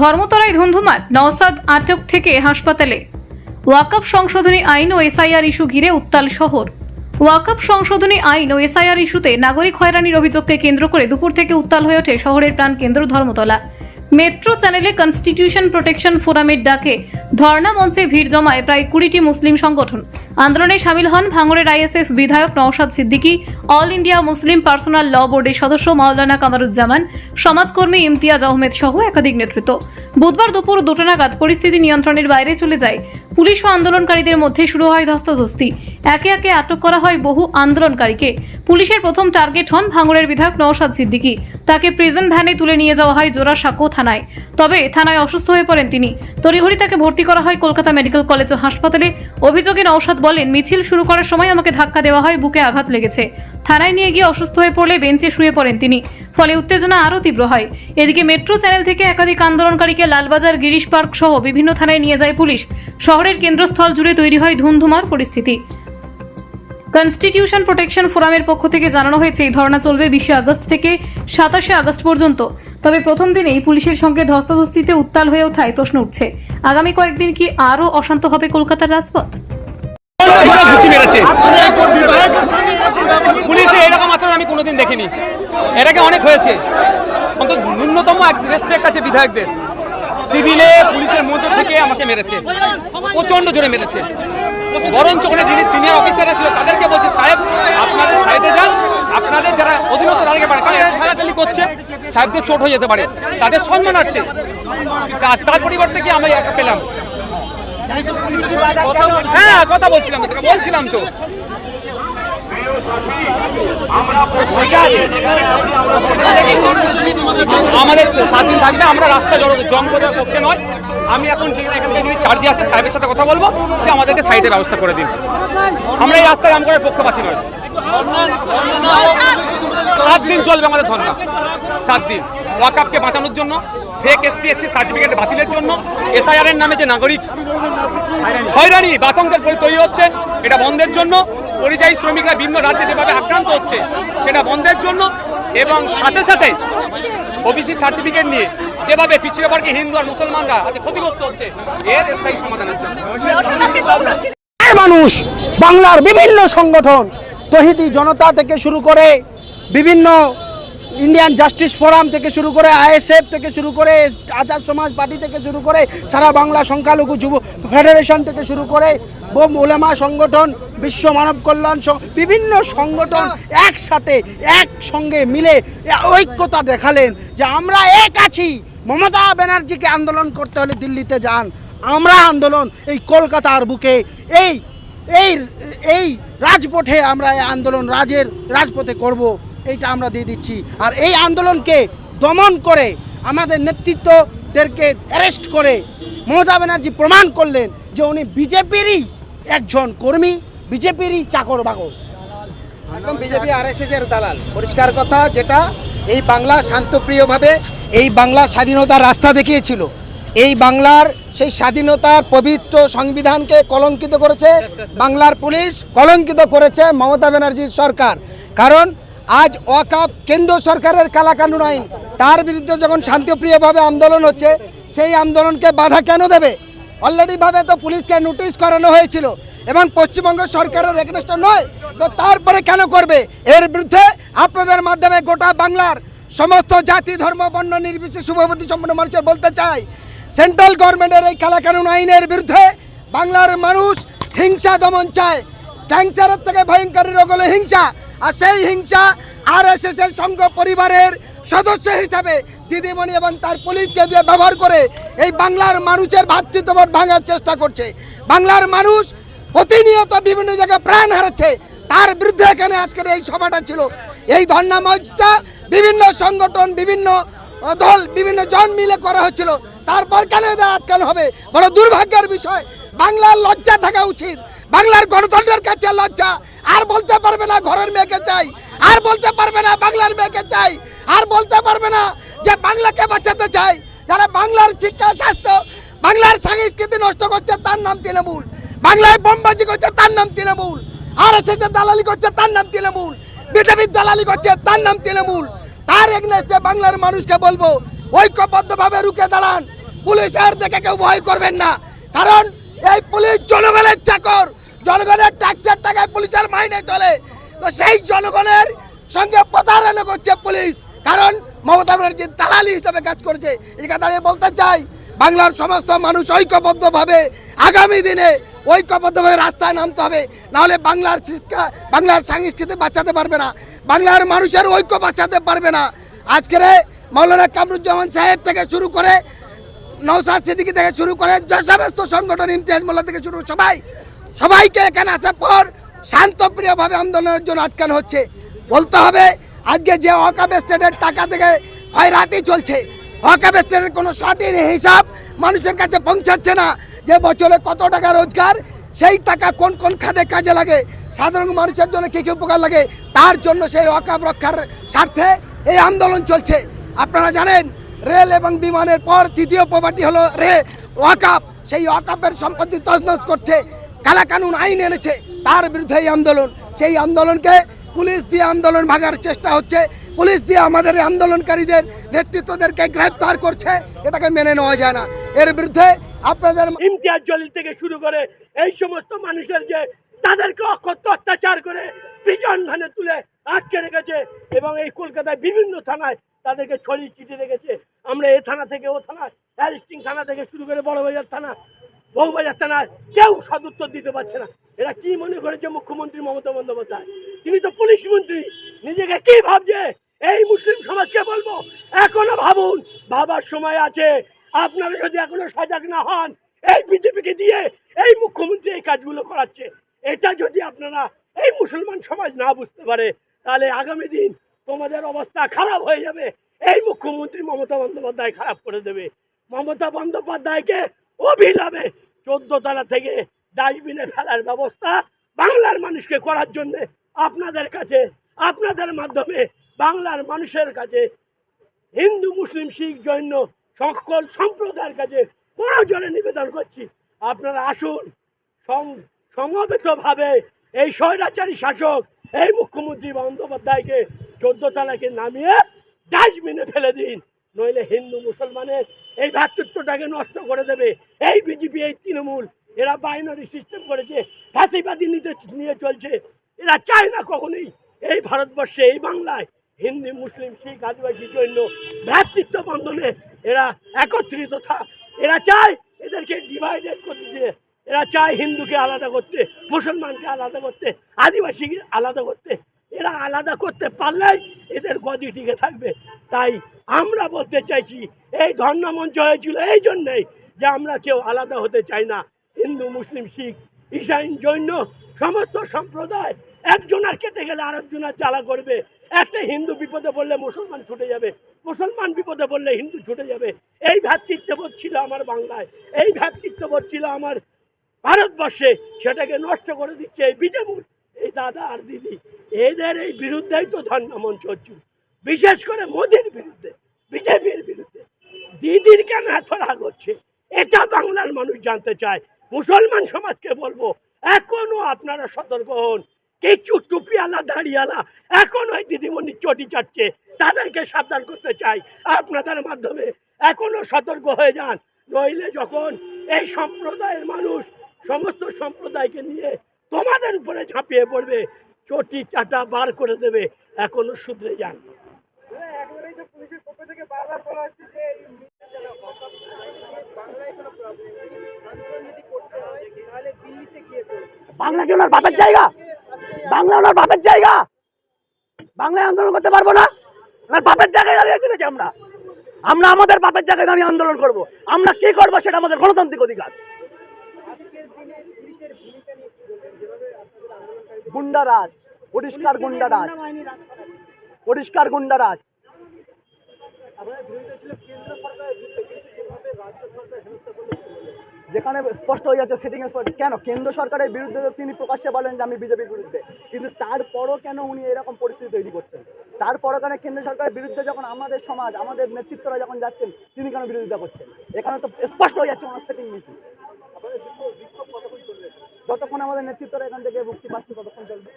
ধর্মতলায় ধুন্ধুমার নওসাদ আটক থেকে হাসপাতালে। ওয়াকফ সংশোধনী আইন ও এসআইআর ইস্যু ঘিরে উত্তাল শহর। ওয়াকফ সংশোধনী আইন ও এসআইআর ইস্যুতে নাগরিক হয়রানির অভিযোগকে কেন্দ্র করে দুপুর থেকে উত্তাল হয়ে ওঠে শহরের প্রাণকেন্দ্র ধর্মতলা। মেট্রো চ্যানেলে কনস্টিটিউশন প্রোটেকশন ফোরামের ডাকে ধর্ণা মঞ্চে ভিড় জমায় প্রায় কুড়িটি মুসলিম সংগঠন। আন্দোলনে সামিল হন ভাঙড়ের আইএসএফ বিধায়ক Naushad Siddiqui, all India Muslim personal law বোর্ডের সদস্য মাওলানা কামারুজ্জামান, সমাজকর্মী ইমতিয়াজ আহমেদ সহ একাধিক নেতৃত্ব। বুধবার দুপুর দুটো নাগাদ পরিস্থিতি নিয়ন্ত্রণের বাইরে চলে যায়। পুলিশ ও আন্দোলনকারীদের মধ্যে শুরু হয় ধস্তাধস্তি। একে একে আটক করা হয় বহু আন্দোলনকারীকে। পুলিশের প্রথম টার্গেট হন ভাঙড়ের বিধায়ক নওশাদ সিদ্দিকী। তাকে প্রেজেন্ট ভ্যানে তুলে নিয়ে যাওয়া হয় জোড়াসাঁকো থানায়। তবে থানায় অসুস্থ হয়ে পড়েন তিনি। তড়িঘড়ি তাকে ভর্তি করা হয় কলকাতা মেডিকেল কলেজ ও হাসপাতালে। অভিযোগে নওশাদ বলেন, মিছিল শুরু করার সময় আমাকে ধাক্কা দেওয়া হয়, বুকে আঘাত লেগেছে। থানায় নিয়ে গিয়ে অসুস্থ হয়ে পড়লে বেঞ্চে শুয়ে পড়েন তিনি। ফলে উত্তেজনা আরও তীব্র হয়। এদিকে মেট্রো চ্যানেল থেকে একাধিক আন্দোলনকারীকে লালবাজার, গিরিশ পার্ক সহ বিভিন্ন থানায় নিয়ে যায় পুলিশ। শহরের কেন্দ্রস্থল জুড়ে তৈরি হয় ধুমধুমার পরিস্থিতি। কনস্টিটিউশন প্রোটেকশন ফোরামের পক্ষ থেকে জানানো হয়েছে, এই ধর্ণা চলবে বিশে আগস্ট থেকে সাতাশে আগস্ট পর্যন্ত। তবে প্রথম দিনেই পুলিশের সঙ্গে ধস্তাধস্তিতে উত্তাল হয়ে ওঠায় প্রশ্ন উঠছে, আগামী কয়েকদিন কি আরও অশান্ত হবে কলকাতার রাজপথ? পুলিশ এরকম আমি কোনোদিন দেখিনি। এটাকে অনেক হয়েছে। অন্তত ন্যূনতম রেসপেক্ট আছে বিধায়কদের। সিভিলে পুলিশের মধ্যে থেকে আমাকে মেরেছে। প্রচণ্ড জোরে মেরেছে। বরঞ্চ ওখানে যিনি সিনিয়র অফিসাররা ছিল, তাদেরকে বলছে, সাহেব, আপনাদের সাইডে যান। আপনাদের যারা অধীনস্থ, তাদেরকে পারে কারণ করছে সাহেবদের চোট হয়ে যেতে পারে। তাদের সম্মানার্থে তার পরিবর্তে কি আমি একটা পেলাম। হ্যাঁ কথা বলছিলাম বলছিলাম তো। আমাদের স্বাধীন থাকবে, আমরা রাস্তা জড়ো জঙ্গলের পক্ষে নয়। আমি এখন এখানকার যিনি চার্জে আছে, সাহেবের সাথে কথা বলব যে আমাদেরকে সাইডের ব্যবস্থা করে দিন আমরা এই রাস্তায় জাম করার পক্ষপাতি নয় সাত দিন চলবে আমাদের ধর্না সাত দিন। ওয়াকাপকে বাঁচানোর জন্য ফেক এসটি এসসি সার্টিফিকেট বাতিলের জন্য এসআইআর এর নামে যে নাগরিক, হয়রানি, বাতঙ্কের পরি তৈরি হচ্ছে, এটা বন্ধের জন্য। পরিযায়ী শ্রমিকরা ভিন্ন রাজ্যে যেভাবে আক্রান্ত হচ্ছে, সেটা বন্ধের জন্য এবং সাথে সাথে ওবিসি সার্টিফিকেট নিয়ে যেভাবে পিছিয়ে পড়কে হিন্দু আর মুসলমানরা আজ ক্ষতিগ্রস্ত হচ্ছে, এর স্থায়ী সমাধানের জন্য। মানুষ, বাংলার বিভিন্ন সংগঠন, তহিদি জনতা থেকে শুরু করে বিভিন্ন ইন্ডিয়ান জাস্টিস ফোরাম থেকে শুরু করে আইএসএফ থেকে শুরু করে আজাদ সমাজ পার্টি থেকে শুরু করে সারা বাংলা সংখ্যালঘু যুব ফেডারেশন থেকে শুরু করে বোম ওলেমা সংগঠন বিশ্ব মানব কল্যাণ বিভিন্ন সংগঠন একসাথে, একসঙ্গে মিলে ঐক্যতা দেখালেন যে আমরা এক আছি। মমতা ব্যানার্জিকে আন্দোলন করতে হলে দিল্লিতে যান। আমরা আন্দোলন এই কলকাতার বুকে, এই এই এই রাজপথে আমরা এই আন্দোলন রাজের রাজপথে করব, এইটা আমরা দিয়ে দিচ্ছি। আর এই আন্দোলনকে দমন করে আমাদের নেতৃত্বদেরকে অ্যারেস্ট করে মমতা ব্যানার্জি প্রমাণ করলেন যে উনি বিজেপিরই একজন কর্মী। বিজেপিরই চাকর বাকর। একদম বিজেপি আর এর দালাল। পরিষ্কার কথা যেটা এই বাংলা শান্তপ্রিয়ভাবে এই বাংলা স্বাধীনতার রাস্তা দেখিয়েছিল। এই বাংলার সেই স্বাধীনতার পবিত্র সংবিধানকে কলঙ্কিত করেছে বাংলার পুলিশ কলঙ্কিত করেছে মমতা ব্যানার্জির সরকার। কারণ আজ ওয়াকাপ কেন্দ্র সরকারের কালাকানুন আইন তার বিরুদ্ধে যখন শান্তিপ্রিয়ভাবে আন্দোলন হচ্ছে সেই আন্দোলনকে বাধা কেন দেবে? অলরেডি ভাবে তো পুলিশকে নোটিশ করানো হয়েছিল। এবং পশ্চিমবঙ্গ সরকারের এগেনস্ট নয়, তো তারপরে কেন করবে? এর বিরুদ্ধে আপনাদের মাধ্যমে গোটা বাংলার সমস্ত জাতি, ধর্ম, বর্ণ, নির্বিশেষ শুভবতী সম্পন্ন মানুষের বলতে চাই সেন্ট্রাল গভর্নমেন্টের এই কালাকানুন আইনের বিরুদ্ধে বাংলার মানুষ হিংসা দমন চায়। ক্যান্সারের থেকে ভয়ঙ্কর রোগ হলো হিংসা, আর সেই হিংসা আর এস এর সঙ্গ পরিবারের সদস্য হিসাবে দিদিমণি এবং তার পুলিশকে দিয়ে ব্যবহার করে এই বাংলার মানুষের ভাতৃত্ববোধ ভাঙার চেষ্টা করছে। বাংলার মানুষ প্রতিনিয়ত বিভিন্ন জায়গায় প্রাণ হারাচ্ছে। তার বিরুদ্ধে এখানে আজকের এই সভাটা ছিল। এই ধর্ণা মঞ্চটা বিভিন্ন সংগঠন, বিভিন্ন দল, বিভিন্ন জন মিলে করা হচ্ছিল। তারপর কেন এদের আটকানো হবে? বড় দুর্ভাগ্যের বিষয়। বাংলার লজ্জা থাকা উচিত। বাংলার গণতন্ত্রের কাছে লজ্জা। আর বলতে পারবে না ঘরের মেয়েকে চাই। আর বলতে পারবে না বাংলার মেয়েকে চাই। আর বলতে পারবে না যে বাংলাকে বাঁচাতে চাই। যারা বাংলার শিক্ষা, স্বাস্থ্য, বাংলার সংস্কৃতি নষ্ট করছে তার নাম তৃণমূল। বাংলায় বোমবাজি করছে তার নাম তৃণমূল। আর এস এস দালালি করছে তার নাম তৃণমূল। বিজেপির দালালি করছে তার নাম তৃণমূল। তার এগনেস্টে বাংলার মানুষকে বলব, ঐক্যবদ্ধভাবে রুখে দাঁড়ান। পুলিশের দেখে কেউ ভয় করবেন না। কারণ এই পুলিশ জনগণের চাকর। জনগণের ট্যাক্সের টাকায় পুলিশের মাইনে চলে। তো সেই জনগণের সঙ্গে প্রতারণা করছে পুলিশ। কারণ মমতা ব্যানার্জি দালালি হিসেবে কাজ করছে। এই কথা দাঁড়িয়ে বলতে চাই, বাংলার সমস্ত মানুষ ঐক্যবদ্ধভাবে আগামী দিনে ঐক্যবদ্ধভাবে রাস্তায় নামতে হবে। নাহলে বাংলার শিক্ষা, বাংলার সংস্কৃতি বাঁচাতে পারবে না। বাংলার মানুষের ঐক্য বাঁচাতে পারবে না। আজকের মৌলানা কামরুজ্জামান সাহেব থেকে শুরু করে নৌসাদ সিদ্দিকি থেকে শুরু করে সমস্ত সংগঠন ইমতিয়াজ মোল্লা থেকে শুরু, সবাই, সবাইকে এখানে আসার পর শান্তপ্রিয়ভাবে আন্দোলনের জন্য আটকানো হচ্ছে। বলতে হবে, আজকে যে অকাব স্টেটের টাকা থেকে খয়রাতি চলছে অকাব স্টেটের কোনো সঠিক হিসাব মানুষের কাছে পৌঁছাচ্ছে না যে বছরে কত টাকা রোজগার, সেই টাকা কোন কোন খাতে কাজে লাগে, সাধারণ মানুষের জন্য কী কী উপকার লাগে, তার জন্য সেই অকাব রক্ষার স্বার্থে এই আন্দোলন চলছে। আপনারা জানেন রেল এবং বিমানের পর তৃতীয় প্রপার্টি হলো রে ওয়াকাপ সেই ওয়াকাপের সম্পত্তি তছনছ করছে কালাকানুন আইন এনেছে। তার বিরুদ্ধে এই আন্দোলন। সেই আন্দোলনকে পুলিশ দিয়ে আন্দোলন ভাগার চেষ্টা হচ্ছে। পুলিশ দিয়ে আমাদের আন্দোলনকারীদের নেতৃত্বদেরকে গ্রেপ্তার করছে। এটাকে মেনে নেওয়া যায় না। এর বিরুদ্ধে আপনাদের ইমতিয়াজ জলিল থেকে শুরু করে এই সমস্ত মানুষের যে তাদেরকে অকথ্য অত্যাচার করে পিজন ধানে তুলে আটকে রেখেছে এবং এই কলকাতায় বিভিন্ন থানায় তাদেরকে ছড়িয়ে ছিটিয়ে রেখেছে। আমরা এ থানা থেকে ও থানায় হ্যারিস্টিং থানা থেকে শুরু করে বড়বাজার থানা বউবাজার থানায় কেউ সদুত্তর দিতে পারছে না। এরা কি মনে করেছে মুখ্যমন্ত্রী মমতা বন্দ্যোপাধ্যায়? তিনি তো পুলিশ মন্ত্রী। নিজেকে কি ভাবছে? এই মুসলিম সমাজকে বলব, এখনও ভাবুন ভাবার সময় আছে। আপনারা যদি এখনও সজাগ না হন, এই বিজেপিকে দিয়ে এই মুখ্যমন্ত্রী এই কাজগুলো করাচ্ছে। এটা যদি আপনারা এই মুসলমান সমাজ না বুঝতে পারে, তাহলে আগামী দিন তোমাদের অবস্থা খারাপ হয়ে যাবে। এই মুখ্যমন্ত্রী মমতা বন্দ্যোপাধ্যায় খারাপ করে দেবে। মমতা বন্দ্যোপাধ্যায়কে অবিলম্বে চোদ্দ তলা থেকে ডাস্টবিনে ফেলার ব্যবস্থা বাংলার মানুষকে করার জন্য আপনাদের কাছে, আপনাদের মাধ্যমে বাংলার মানুষের কাছে, হিন্দু, মুসলিম, শিখ, জৈন, সকল সম্প্রদায়ের কাছে বড় জোরে নিবেদন করছি। আপনারা আসুন সমবেতভাবে এই স্বৈরাচারী শাসক, এই মুখ্যমন্ত্রী বন্দ্যোপাধ্যায়কে চোদ্দ তালাকে নামিয়ে ডাস্টবিনে ফেলে দিন। নইলে হিন্দু মুসলমানের এই ভ্রাতৃত্বটাকে নষ্ট করে দেবে। এই বিজেপি, এই তৃণমূল, এরা বাইনারি সিস্টেম করেছে, ফাঁসিবাদী নিতে নিয়ে চলছে। এরা চায় না কখনোই এই ভারতবর্ষে, এই বাংলায় হিন্দু, মুসলিম, শিখ, আদিবাসী, জৈন ভ্রাতৃত্ব বন্ধনে এরা একত্রিত থাক এরা চায় এদেরকে ডিভাইডেড করতে দিয়ে, এরা চায় হিন্দুকে আলাদা করতে, মুসলমানকে আলাদা করতে, আদিবাসীকে আলাদা করতে। এরা আলাদা করতে পারলেই এদের গদি টিকে থাকবে। তাই আমরা বলতে চাইছি, এই ধর্ণা মঞ্চ হয়েছিল এই জন্যেই যে আমরা কেউ আলাদা হতে চাই না। হিন্দু, মুসলিম, শিখ ঈশাইন জৈন, সমস্ত সম্প্রদায় একজন আর কেটে গেলে আরেকজন আর জ্বালা করবে। একটা হিন্দু বিপদে পড়লে মুসলমান ছুটে যাবে, মুসলমান বিপদে পড়লে হিন্দু ছুটে যাবে। এই ভ্রাতৃত্ববোধ ছিল আমার বাংলায়, এই ভ্রাতৃত্ববোধ ছিল আমার ভারতবর্ষে। সেটাকে নষ্ট করে দিচ্ছে এই বিজেপি এই দাদা আর দিদি, এদের এই বিরুদ্ধেই তো ধর্ণা মঞ্চ বিশেষ করে মোদির বিরুদ্ধে, বিজেপির বিরুদ্ধে। দিদির কেন এত রাগ হচ্ছে? এটা বাংলার মানুষ জানতে চায়। মুসলমান সমাজকে বলব, এখনও আপনারা সতর্ক হন। কিছু টুপিওয়ালা দাঁড়িয়ালা এখন ওই দিদিমণির চটি চাটছে। তাদেরকে সাবধান করতে চাই আপনাদের মাধ্যমে। এখনও সতর্ক হয়ে যান। নইলে যখন এই সম্প্রদায়ের মানুষ, সমস্ত সম্প্রদায়কে নিয়ে তোমাদের উপরে ঝাঁপিয়ে পড়বে। চটি চাটা বার করে দেবে। এখনও শুধরে যান। বাংলা কি ওনার বাপের জায়গা? বাংলা ওনার বাপের জায়গা? বাংলায় আন্দোলন করতে পারব না? ওনার বাপের জায়গায় দাঁড়িয়ে আছি নাকি আমরা? আমরা আমাদের বাপের জায়গায় দাঁড়িয়ে আন্দোলন করব। আমরা কি করব সেটা আমাদের গণতান্ত্রিক অধিকার। গুন্ডারাজ, পরিষ্কার গুন্ডারাজ পরিষ্কার গুন্ডারাজ। যেখানে স্পষ্ট হয়ে যাচ্ছে সিটিং কেন? কেন্দ্র সরকারের বিরুদ্ধে তিনি প্রকাশ্যে বলেন যে আমি বিজেপির বিরুদ্ধে। কিন্তু তারপরও কেন উনি এরকম পরিস্থিতি তৈরি করছেন? তারপরও কেন কেন্দ্র সরকারের বিরুদ্ধে যখন আমাদের সমাজ, আমাদের নেতৃত্বরা যখন যাচ্ছেন, তিনি কেন বিরোধিতা করছেন? এখানে তো স্পষ্ট হয়ে যাচ্ছে ওনার সেটিং নীতি যতক্ষণ আমাদের নেতৃত্বরা এখান থেকে মুক্তি পাচ্ছে কতক্ষণ চলবে?